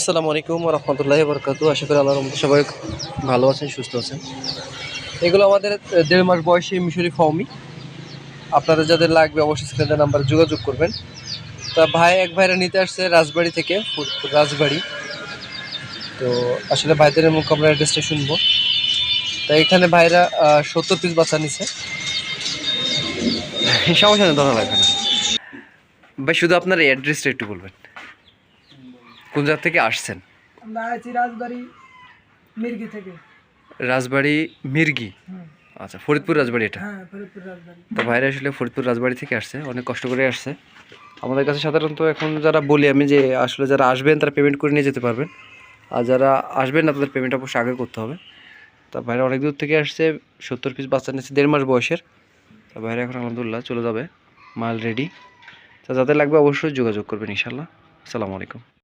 আসসালামু আলাইকুম রহমতুল্লাহ বরকাতু আশা করি আল্লাহর রহমতে সবাই ভালো আছেন, সুস্থ আছেন। এগুলো আমাদের দেড় মাস বয়সী মিশরি ফাউমি আপনাদের যাদের লাগবে অবশ্যই স্ক্রিনের নাম্বার যোগাযোগ করবেন। তা ভাই, এক ভাইরা নিতে আসছে রাজবাড়ি থেকে রাজবাড়ি। তো আসলে ভাইদের মুখ আমরা অ্যাড্রেসটা শুনব। তা এখানে ভাইরা সত্তর পিস বাচ্চা নিছে। সমস্যা নেই, ধরা লাগবে না। ভাই, শুধু আপনার অ্যাড্রেসটা একটু বলবেন। কোন জায়গা থেকে আসছেন? আমরা আছি রাজবাড়ি মির্গি থেকে। রাজবাড়ি মির্গি? আচ্ছা ফরিদপুর রাজবাড়ি এটা? হ্যাঁ ফরিদপুর রাজবাড়ি। তো ভাইরা আসলে ফরিদপুর রাজবাড়ি থেকে আসছে অনেক কষ্ট করে আসছে। আমাদের কাছে সাধারণত এখন যারা বলি আমি যে আসলে যারা আসবেন তারা পেমেন্ট করে নিয়ে যেতে পারবেন। আর যারা আসবেন না তাদের পেমেন্ট অবশ্যই আগে করতে হবে। তা ভাইরা অনেক দূর থেকে আসছে সত্তর পিস বাচ্চা নিয়েছে দেড় মাস বয়সের। তা ভাইরা এখন আলহামদুলিল্লাহ চলে যাবে মাল রেডি তা যাদের লাগবে অবশ্যই যোগাযোগ করবেন ইনশাল্লাহ আসসালামু আলাইকুম।